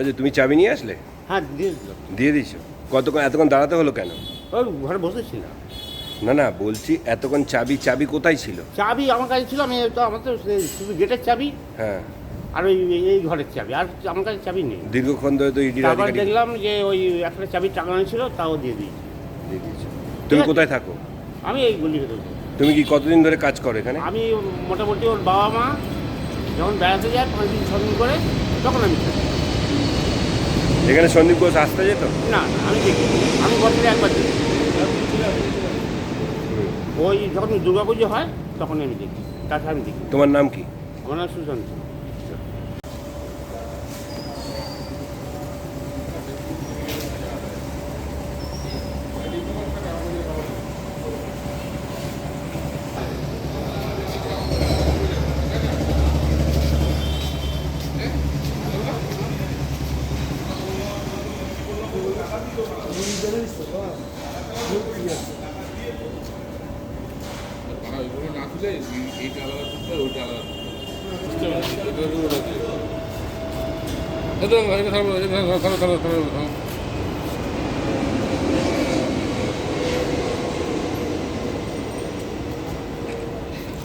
আচ্ছা তুমি চাবি নিয়ে আসলে? হ্যাঁ দিয়ে দিলাম। দিয়ে দিছো? কতক্ষণ এতক্ষণ দাঁড়াতে হলো কেন? ওই ঘরে বসেছিলাম না না বলছি এতক্ষণ চাবি চাবি কোথায় ছিল? চাবি আমার কাছে ছিল আমি তো আমার তো শুধু গেটের চাবি হ্যাঁ। আর ওই এই- ঘরের চাবি আর আমার কাছে চাবি নেই। দীর্ঘক্ষণ ধরে তো ইডির তারপর দেখলাম যে ওই একটা চাবি টাকানো ছিল তাও দিয়ে দিয়েছি। দিয়ে দিয়েছে। তুমি কোথায় থাকো? আমি এই গলি তুমি কি কতদিন ধরে কাজ করো এখানে? আমি মোটামুটি ওর বাবা মা যখন বেড়াতে যায় পাঁচ দিন ছ দিন করে তখন আমি থাকি। এখানে সন্দীপ ঘোষ আসতে যেত? না আমি দেখি আমি বছরে একবার দেখি ওই যখন দুর্গাপুজো হয় তখন আমি দেখি। তাছাড়া আমি দেখি তোমার নাম কি? আমার নাম সুশান্ত। মানে ওইগুলো না তুলে এই- এইটা আলাদা তুলতে ওইটা আলাদা। বুঝতে পারছি? ওটা থাকবে, এটা থাকবে,